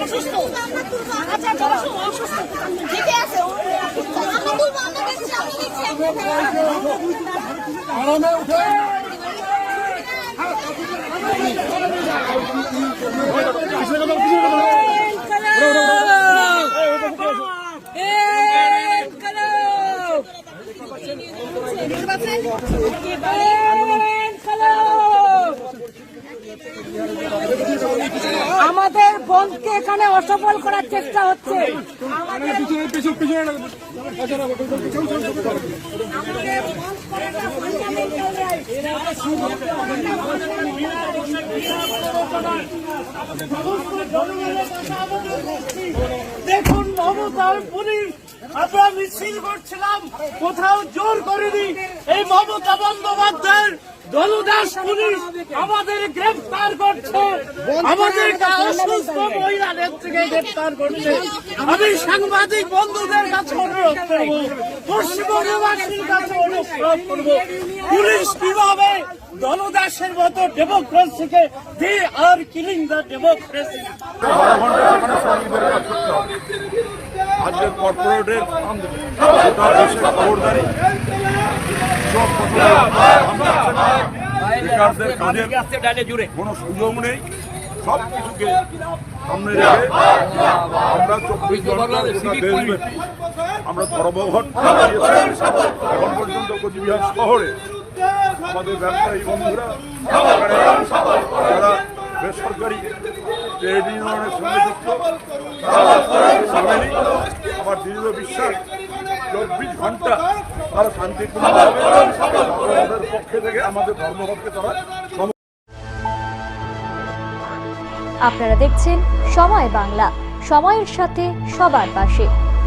অসুস্থ ঠিকই আছে আমরা তুলবো আমরা দেখছি আমরা দেখছি আমাদের বন্ধকে এখানে অসফল করার চেষ্টা হচ্ছে। দেখুন মমতার পুলিশ, আমরা মিছিল করছিলাম, কোথাও জোর করিনি। এই মমতা বন্দ্যোপাধ্যায়ের দলদাস পুলিশ আমাদের গ্রেফতার করছে। আমাদের অসুস্থ মহিলা নেত্রীকে গ্রেফতার করছে। আমি সাংবাদিক বন্ধুদের কাছে অনুরোধ করব পশ্চিমবঙ্গবাসীর কাছে অনুরোধ করব পুলিশ কীভাবে দলদাসের মতো ডেমোক্রেসিকে they are killing the democracy? আজকের কর্পোরেটের খবরদারি সব কাজের কোনো সুযোগ নেই। সব কিছুকে সামনে রেখে আমরা চব্বিশ ঘণ্টা গোটা দেশব্যাপী আমরা ধর্মঘট এখন পর্যন্ত কোচবিহার শহরে আমাদের ব্যবসায়ী বন্ধুরা যারা বেসরকারি ট্রেড ইউনিয়নের সঙ্গে যুক্ত আমার দৃঢ় বিশ্বাস চব্বিশ ঘণ্টা তারা শান্তিপূর্ণভাবে পক্ষে থেকে আমাদের ধর্মঘটকে তারা আপনারা দেখছেন সময় বাংলা। সময়ের সাথে সবার পাশে।